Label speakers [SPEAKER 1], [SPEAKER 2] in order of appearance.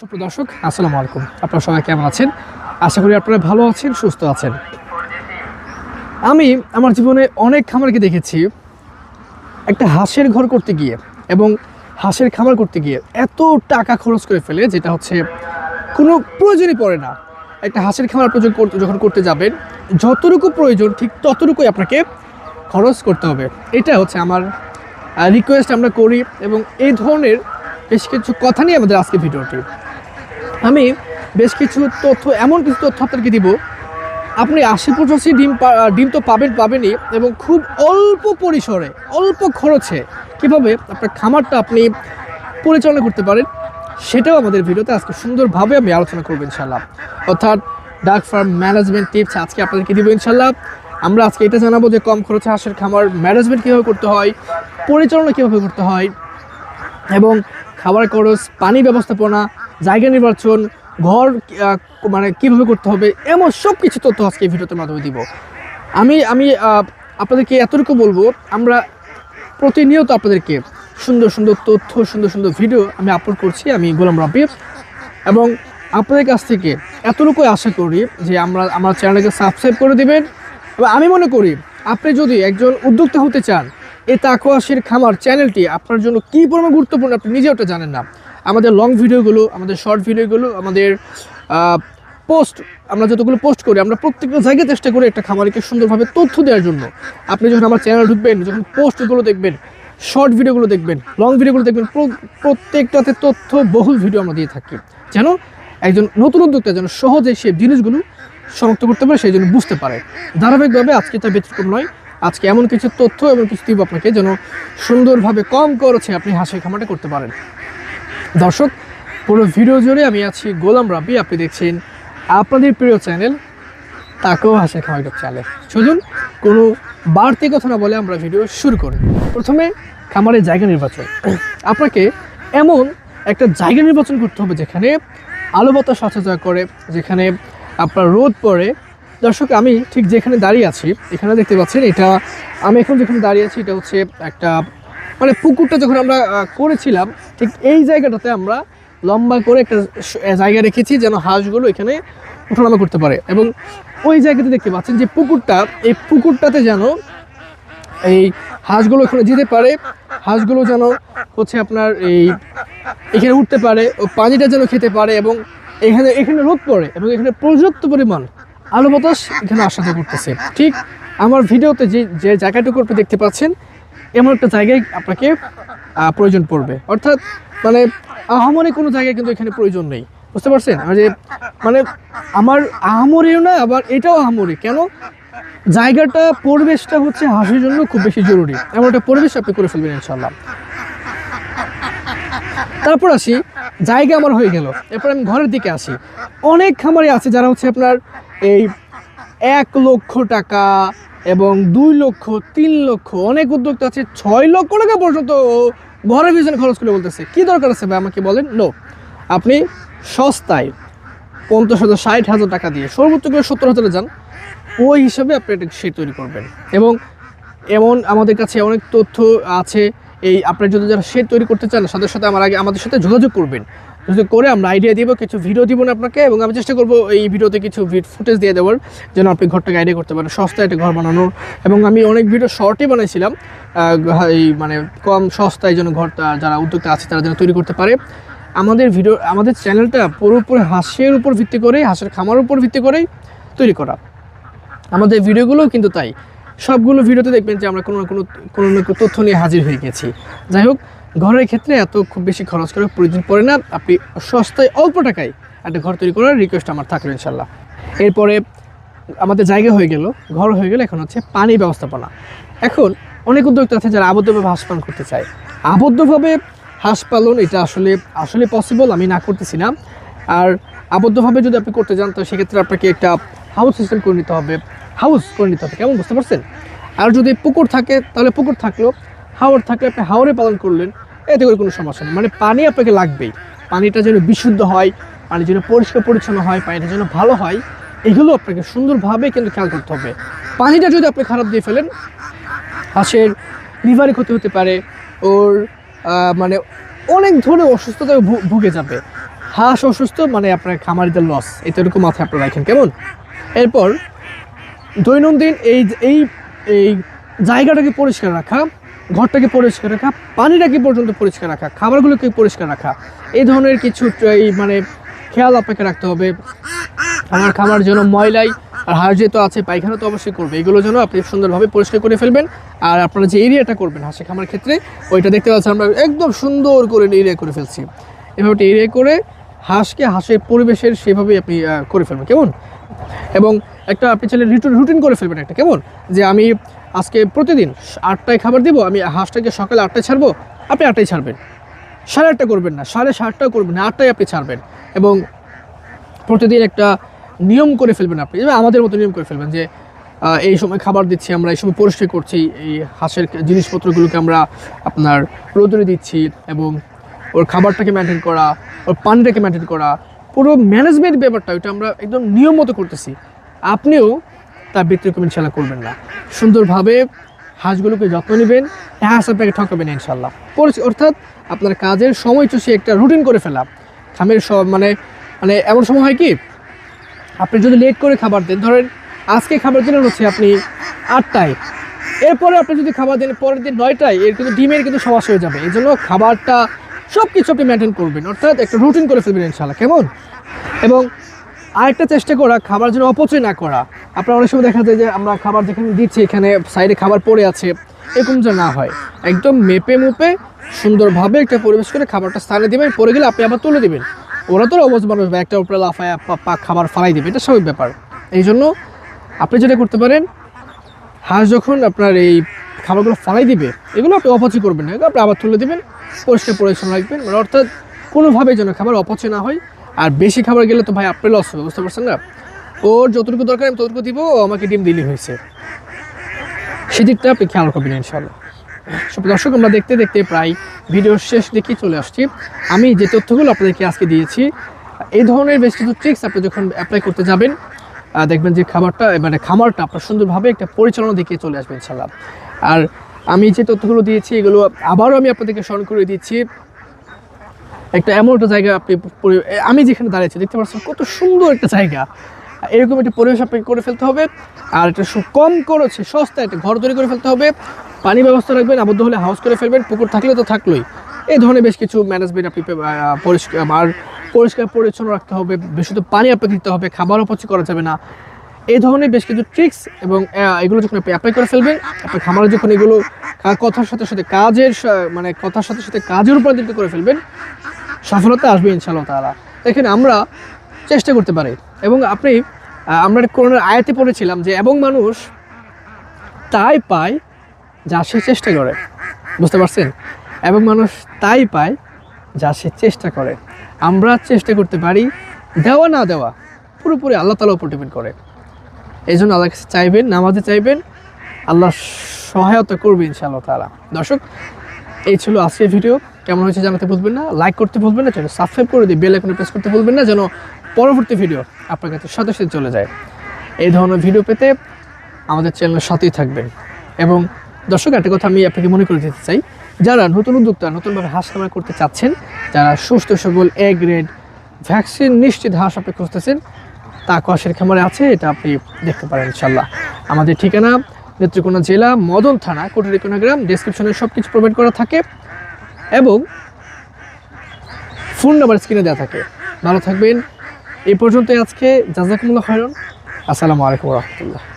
[SPEAKER 1] সুপ্রিয় দর্শক, আসসালামু আলাইকুম। আপনারা সবাই কেমন আছেন? আশা করি আপনারা ভালো আছেন, সুস্থ আছেন। আমি আমার জীবনে অনেক খামারকে দেখেছি। একটা হাঁসের ঘর করতে গিয়ে এবং হাঁসের খামার করতে গিয়ে এত টাকা খরচ করে ফেলে, যেটা হচ্ছে কোনো প্রয়োজনই পড়ে না। একটা হাঁসের খামার প্রয়োজন করতে, যখন করতে যাবেন, যতটুকু প্রয়োজন, ঠিক ততটুকুই আপনাকে খরচ করতে হবে। এটা হচ্ছে আমার রিকোয়েস্ট আমরা করি এবং এই ধরনের বেশ কিছু কথা নিয়ে আমাদের আজকে ভিডিওটি। আমি বেশ কিছু তথ্য, এমন কিছু তথ্য আপনাকে দিব। আপনি আশি পঁচাশি ডিম ডিম তো পাবেন, পাবেনই, এবং খুব অল্প পরিসরে, অল্প খরচে কীভাবে আপনার খামারটা আপনি পরিচালনা করতে পারেন, সেটাও আমাদের ভিডিওতে আজকে সুন্দরভাবে আমি আলোচনা করব ইনশাল্লাহ অর্থাৎ ডাক ফার্ম ম্যানেজমেন্ট টিপস আজকে আপনাদেরকে দিব ইনশাল্লাহ আমরা আজকে এটা জানাব যে কম খরচে হাঁসের খামার ম্যানেজমেন্ট কীভাবে করতে হয়, পরিচালনা কীভাবে করতে হয়, এবং খাবার খরচ, পানি ব্যবস্থাপনা জায়গা নির্বাচন, ঘর মানে কীভাবে করতে হবে, এমন সব কিছু তথ্য আজকে এই ভিডিওতে মাধ্যমে দিব। আমি আমি আপনাদেরকে এতটুকু বলব, আমরা প্রতিনিয়ত আপনাদেরকে সুন্দর সুন্দর তথ্য, সুন্দর সুন্দর ভিডিও আমি আপলোড করছি, আমি গোলাম রাব্বি। এবং আপনাদের কাছ থেকে এতটুকু আশা করি যে আমরা, আমার চ্যানেলকে সাবস্ক্রাইব করে দিবেন। এবং আমি মনে করি, আপনি যদি একজন উদ্যোক্তা হতে চান, এই তাকোয়াশির খামার চ্যানেলটি আপনার জন্য কী পরিমাণ গুরুত্বপূর্ণ আপনি নিজে ওটা জানেন না। আমাদের লং ভিডিওগুলো আমাদের শর্ট ভিডিওগুলো আমাদের পোস্ট আমরা যতগুলো পোস্ট করি, আমরা প্রত্যেকটা জায়গায় চেষ্টা করি একটা খামারিকে সুন্দরভাবে তথ্য দেওয়ার জন্য। আপনি যখন আমার চ্যানেল ঢুকবেন, যখন পোস্টগুলো দেখবেন শর্ট ভিডিওগুলো দেখবেন লং ভিডিওগুলো দেখবেন, প্র- প্রত্যেকটাতে তথ্য, বহুল ভিডিও আমরা দিয়ে থাকি। যেন একজন নতুন উদ্যোক্তা যেন সহজে সে জিনিসগুলো শনাক্ত করতে পারে, সেই জন্য বুঝতে পারে। ধারাবাহিকভাবে আজকে তার ব্যতিক্রম নয়। আজকে এমন কিছু তথ্য এবং কিছু দিব আপনাকে যেন সুন্দরভাবে কম খরচে আপনি হাঁসের খামারটা করতে পারেন। দর্শক, পুরো ভিডিও জুড়ে আমি আছি গোলাম রাব্বি। আপনি দেখছেন আপনাদের প্রিয় চ্যানেল তাকেও হাসে খাওয়া ইউটিউব চ্যানেল চলুন, কোনো বাড়তি কথা না বলে আমরা ভিডিও শুরু করি। প্রথমে খামারের জায়গা নির্বাচন। আপনাকে এমন একটা জায়গা নির্বাচন করতে হবে যেখানে আলো বাতাস সচেতন করে, যেখানে আপনার রোদ পড়ে। দর্শক, আমি ঠিক যেখানে দাঁড়িয়ে আছি, এখানে দেখতে পাচ্ছেন এটা, আমি এখন যেখানে দাঁড়িয়ে আছি, এটা হচ্ছে একটা মানে পুকুরটা যখন আমরা করেছিলাম, ঠিক এই জায়গাটাতে আমরা লম্বা করে একটা জায়গা রেখেছি যেন হাঁসগুলো এখানে উঠানামা করতে পারে। এবং ওই জায়গাতে দেখতে পাচ্ছেন যে পুকুরটা, এই পুকুরটাতে যেন এই হাঁসগুলো এখানে যেতে পারে, হাঁসগুলো যেন হচ্ছে আপনার এই এখানে উঠতে পারে ও পানিটা যেন খেতে পারে এবং এখানে এখানে রোদ পড়ে এবং এখানে পর্যাপ্ত পরিমাণ আলো বাতাস এখানে আসাতে করতেছে। ঠিক আমার ভিডিওতে যে যে জায়গাটুকু দেখতে পাচ্ছেন এমন একটা জায়গায় আপনাকে প্রয়োজন পড়বে। অর্থাৎ মানে আহামরি কোনো জায়গায় কিন্তু এখানে প্রয়োজন নেই। বুঝতে পারছেন? যে মানে আমার আহামরিও না, আবার এটাও আহামরি। কেন? জায়গাটা, পরিবেশটা হচ্ছে হাসির জন্য খুব বেশি জরুরি। এমন একটা পরিবেশ আপনি করে ফেলবেন ইনশাল্লাহ তারপর আসি, জায়গা আমার হয়ে গেল। এরপর আমি ঘরের দিকে আসি। অনেক খামারে আছে যারা হচ্ছে আপনার এই এক লক্ষ টাকা এবং দুই লক্ষ, তিন লক্ষ, অনেক উদ্যোক্তা আছে, ছয় লক্ষ টাকা পর্যন্ত ঘরের পিছনে খরচ করে বলতেছে। কি দরকার আছে ভাই আমাকে বলেন? নো আপনি সস্তায় পঞ্চাশ হাজার, ষাট হাজার টাকা দিয়ে সর্বোচ্চ করে সত্তর হাজারে যান, ওই হিসাবে আপনি একটা শেড তৈরি করবেন। এবং এমন আমাদের কাছে অনেক তথ্য আছে, এই আপনার যদি যারা শেড তৈরি করতে চান সাথে সাথে আমার আগে, আমাদের সাথে যোগাযোগ করবেন। যোগাযোগ করে আমরা আইডিয়া দিব, কিছু ভিডিও দিব না আপনাকে, এবং আমি চেষ্টা করব এই ভিডিওতে কিছু ফুটেজ দিয়ে দেওয়ার, যেন আপনি ঘরটাকে আইডিয়া করতে পারেন, সস্তায় একটা ঘর বানানোর এবং আমি অনেক ভিডিও শর্টই বানাইছিলাম এই মানে কম সস্তায় যেন ঘরটা যারা উদ্যোক্তা আছে, তারা যেন তৈরি করতে পারে। আমাদের ভিডিও আমাদের চ্যানেলটা পুরোপুরি হাঁসের উপর ভিত্তি করেই, হাঁসের খামার উপর ভিত্তি করেই তৈরি করা। আমাদের ভিডিওগুলোও কিন্তু তাই। সবগুলো ভিডিওতে দেখবেন যে আমরা কোনো না কোনো কোনো না কোনো তথ্য নিয়ে হাজির হয়ে গেছি। যাই হোক ঘরের ক্ষেত্রে এত খুব বেশি খরচ করার প্রয়োজন পড়ে না। আপনি সস্তায় অল্প টাকায় একটা ঘর তৈরি করার রিকোয়েস্ট আমার থাকল ইনশাল্লাহ এরপরে আমাদের জায়গা হয়ে গেল, ঘর হয়ে গেল, এখন হচ্ছে পানি ব্যবস্থাপনা। এখন অনেক উদ্যোক্তা আছে যারা আবদ্ধভাবে হাঁস পালন করতে চায়। আবদ্ধভাবে হাঁস পালন, এটা আসলে আসলে পসিবল আমি না করতেছি না। আর আবদ্ধভাবে যদি আপনি করতে যান, তো সেক্ষেত্রে আপনাকে একটা হাউস সিস্টেম করে নিতে হবে। হাউস করে নিতে হবে, কেমন বুঝতে পারছেন? আর যদি পুকুর থাকে, তাহলে পুকুর থাকল, হাওর থাকলে আপনি হাওরে পালন করলেন। এতে করে কোনো সমস্যা নেই। মানে পানি আপনাকে লাগবেই। পানিটা যেন বিশুদ্ধ হয়, পানি যেন পরিষ্কার পরিচ্ছন্ন হয়, পানিটা যেন ভালো হয়, এগুলো আপনাকে সুন্দরভাবে কিন্তু খেয়াল করতে হবে। পানিটা যদি আপনি খারাপ দিয়ে ফেলেন, হাঁসের লিভারে ক্ষতি হতে পারে, ওর মানে অনেক ধরনের অসুস্থতায় ভু- ভুগে যাবে। হাঁস অসুস্থ মানে আপনার খামারিদের লস এটা এরকম মাথায় আপনারা রাখেন, কেমন? এরপর দৈনন্দিন এই এই জায়গাটাকে পরিষ্কার রাখা ঘরটাকে পরিষ্কার রাখা পানিটাকে পর্যন্ত পরিষ্কার রাখা খাবারগুলোকে পরিষ্কার রাখা, এই ধরনের কিছু, এই মানে খেয়াল আপনাকে রাখতে হবে। আমার খাবার যেন ময়লাই, আর হাঁস যেহেতু আছে, পায়খানা তো অবশ্যই করবে। এগুলো যেন আপনি সুন্দরভাবে পরিষ্কার করে ফেলবেন, আর আপনারা যে এরিয়াটা করবেন, হাঁসের খামার ক্ষেত্রে, ওইটা দেখতে পাচ্ছেন আমরা একদম সুন্দর করে এরিয়া করে ফেলছি। এভাবে এরিয়া করে হাঁসকে হাঁসের পরিবেশের সেভাবে আপনি করে ফেলবেন, কেমন? এবং একটা, আপনি চাইলে রুটিন রুটিন করে ফেলবেন একটা, কেমন? যে আমি আজকে প্রতিদিন আটটায় খাবার দিব, আমি হাঁসটাকে সকালে আটটায় ছাড়বো, আপনি আটটায় ছাড়বেন। সাড়ে আটটা করবেন না, সাড়ে সাতটাও করবেন না, আটটায় আপনি ছাড়বেন। এবং প্রতিদিন একটা নিয়ম করে ফেলবেন আপনি আমাদের মতো নিয়ম করে ফেলবেন যে এই সময় খাবার দিচ্ছি, আমরা এই সময় পরিষ্কার করছি, এই হাঁসের জিনিসপত্রগুলোকে আমরা আপনার রোদরে দিচ্ছি এবং ওর খাবারটাকে মেনটেন করা, ওর পানিটাকে মেনটেন করা, পুরো ম্যানেজমেন্ট ব্যাপারটা, ওইটা আমরা একদম নিয়ম মতো করতেছি। আপনিও তার ব্যতিক্রম ইনশাল্লাহ করবেন না। সুন্দরভাবে হাঁসগুলোকে যত্ন নেবেন হাঁস আপনাকে ঠকাবেন, ইনশাল্লাহ। করেছি, অর্থাৎ আপনার কাজের সময় চষে একটা রুটিন করে ফেলা খামের সব মানে মানে এমন সময় হয় কি, আপনি যদি লেট করে খাবার দেন, ধরেন আজকে খাবার দিলেন হচ্ছে আপনি আটটায়, এরপরে আপনি যদি খাবার দেন পরের দিন নয়টায়, এর কিন্তু ডিমের কিন্তু সমস্যা হয়ে যাবে। এই জন্য খাবারটা সব কিছু আপনি মেনটেন করবেন, অর্থাৎ একটা রুটিন করে ফেলবেন, ইনশাল্লাহ। কেমন? এবং আরেকটা চেষ্টা করা, খাবার যেন অপচয় না করা। আপনার অনেক সময় দেখা যায় যে আমরা খাবার যেখানে দিচ্ছি, এখানে সাইডে খাবার পড়ে আছে, এরকম যেন না হয়। একদম মেপে মুপে, সুন্দরভাবে একটা পরিবেশ করে খাবারটা স্থানে দেবেন পরে গেলে আপনি আবার তুলে দেবেন। ওরা তো অবস্থা মানুষ একটা উপরে লাফায় পা- পা খাবার ফালাই দেবে, এটা স্বাভাবিক ব্যাপার। এই জন্য আপনি যেটা করতে পারেন, হাঁস যখন আপনার এই খাবারগুলো ফালাই দিবে, এগুলো আপনি অপচয় করবেন না আপনি আবার তুলে দেবেন, পরিষ্কার পরিচ্ছন্ন রাখবেন। মানে অর্থাৎ কোনোভাবে যেন খাবার অপচয় না হয় আর বেশি খাবার গেলে তো ভাই আপনার লস হবে, বুঝতে পারছেন না? ওর যতটুকু দরকার আমি ততটুকু দিব, ও আমাকে ডিম দিলে হয়েছে। সেদিকটা আপনি খেয়াল করবেন ইনশাল্লাহ সব দর্শক, আমরা দেখতে দেখতে প্রায় ভিডিওর শেষ দিকে চলে আসছি। আমি যে তথ্যগুলো আপনাদেরকে আজকে দিয়েছি, এই ধরনের বেশ কিছু ট্রিক্স আপনি যখন অ্যাপ্লাই করতে যাবেন দেখবেন যে খাবারটা মানে খামারটা আপনার সুন্দরভাবে একটা পরিচালনা দিকে চলে আসবে ইনশাল্লাহ আর আমি যে তথ্যগুলো দিয়েছি, এগুলো আবারও আমি আপনাদেরকে স্মরণ করে দিচ্ছি। একটা এমন একটা জায়গা আপনি আমি যেখানে দাঁড়িয়েছি, দেখতে পাচ্ছেন কত সুন্দর একটা জায়গা। এরকম একটা পরিবেশ আপনাকে করে ফেলতে হবে, আর এটা কম করেছে সস্তা একটা ঘর তৈরি করে ফেলতে হবে। পানি ব্যবস্থা রাখবেন, আবদ্ধ হলে হাউস করে ফেলবেন, পুকুর থাকলে তো থাকলোই। এই ধরনের বেশ কিছু ম্যানেজমেন্ট আপনি পরিষ্কার, আর পরিষ্কার পরিচ্ছন্ন রাখতে হবে, বিশুদ্ধ পানি আপনাকে দিতে হবে খাবার অপচয় করা যাবে না। এই ধরনের বেশ কিছু ট্রিক্স এবং এগুলো যখন আপনি অ্যাপ্লাই করে ফেলবেন আপনার খামারে যখন এগুলো কথার সাথে সাথে কাজের মানে কথার সাথে সাথে কাজের উপর করে ফেলবেন সফলতা আসবে ইনশাআল্লাহ তাআলা। দেখেন আমরা চেষ্টা করতে পারি। এবং আপনি আমরা করোনার আয়াতে পড়েছিলাম যে এবং মানুষ তাই পায় যা সে চেষ্টা করে। বুঝতে পারছেন? এবং মানুষ তাই পায় যা সে চেষ্টা করে। আমরা চেষ্টা করতে পারি দেওয়া না দেওয়া, পুরোপুরি আল্লাহ তালার উপর ডিপেন্ড করে। এই জন্য আল্লাহ কাছে চাইবেন, নামাজে চাইবেন আল্লাহ সহায়তা করবে ইনশাআল্লাহ তাআলা। দর্শক, এই ছিল আজকের ভিডিও কেমন হয়েছে জানাতে ভুলবেন না লাইক করতে ভুলবেন না চ্যানেল সাবস্ক্রাইব করে দিয়ে বেল আইকনে প্রেস করতে ভুলবেন না, যেন পরবর্তী ভিডিও আপনার কাছে সাথে সাথে চলে যায়। এই ধরনের ভিডিও পেতে আমাদের চ্যানেলের সাথেই থাকবেন। এবং দর্শক, একটা কথা আমি আপনাকে মনে করে দিতে চাই, যারা নতুন উদ্যোক্তা, নতুনভাবে হাঁস খামার করতে চাচ্ছেন, যারা সুস্থ, সবল এ গ্রেড ভ্যাকসিন নিশ্চিত হাঁস আপনি খুঁজতেছেন, তা কষের খামারে আছে, এটা আপনি দেখতে পারেন ইনশাল্লাহ আমাদের ঠিকানা নেত্রকোনা জেলা, মদন থানা, কোটারিকোনা গ্রাম ডেসক্রিপশনে সব কিছু প্রোভাইড করা থাকে। এবং ফোন নাম্বার স্ক্রিনে দেওয়া থাকে। ভালো থাকবেন। এই পর্যন্ত আজকে। জাজাকুমুল্লাহ হয়রন আসসালামু আলাইকুম রহমতুল্লাহ।